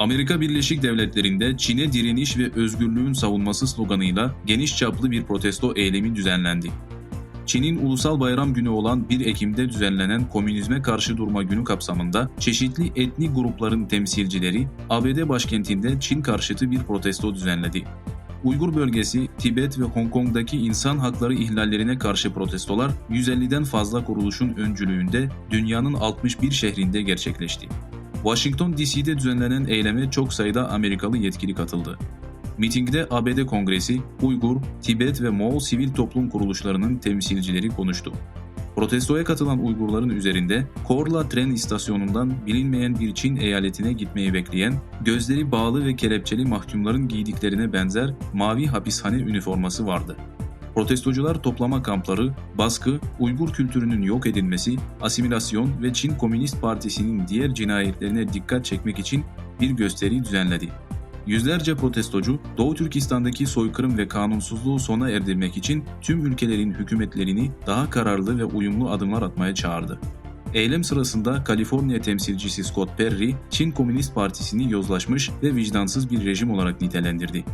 Amerika Birleşik Devletleri'nde Çin'e direniş ve özgürlüğün savunması sloganıyla geniş çaplı bir protesto eylemi düzenlendi. Çin'in ulusal bayram günü olan 1 Ekim'de düzenlenen Komünizme Karşı Durma Günü kapsamında çeşitli etnik grupların temsilcileri ABD başkentinde Çin karşıtı bir protesto düzenledi. Uygur bölgesi, Tibet ve Hong Kong'daki insan hakları ihlallerine karşı protestolar 150'den fazla kuruluşun öncülüğünde dünyanın 61 şehrinde gerçekleşti. Washington DC'de düzenlenen eyleme çok sayıda Amerikalı yetkili katıldı. Mitingde ABD Kongresi, Uygur, Tibet ve Moğol sivil toplum kuruluşlarının temsilcileri konuştu. Protestoya katılan Uygurların üzerinde Korla tren istasyonundan bilinmeyen bir Çin eyaletine gitmeyi bekleyen, gözleri bağlı ve kelepçeli mahkumların giydiklerine benzer mavi hapishane üniforması vardı. Protestocular toplama kampları, baskı, Uygur kültürünün yok edilmesi, asimilasyon ve Çin Komünist Partisi'nin diğer cinayetlerine dikkat çekmek için bir gösteri düzenledi. Yüzlerce protestocu Doğu Türkistan'daki soykırım ve kanunsuzluğu sona erdirmek için tüm ülkelerin hükümetlerini daha kararlı ve uyumlu adımlar atmaya çağırdı. Eylem sırasında Kaliforniya temsilcisi Scott Perry, Çin Komünist Partisi'ni yozlaşmış ve vicdansız bir rejim olarak nitelendirdi.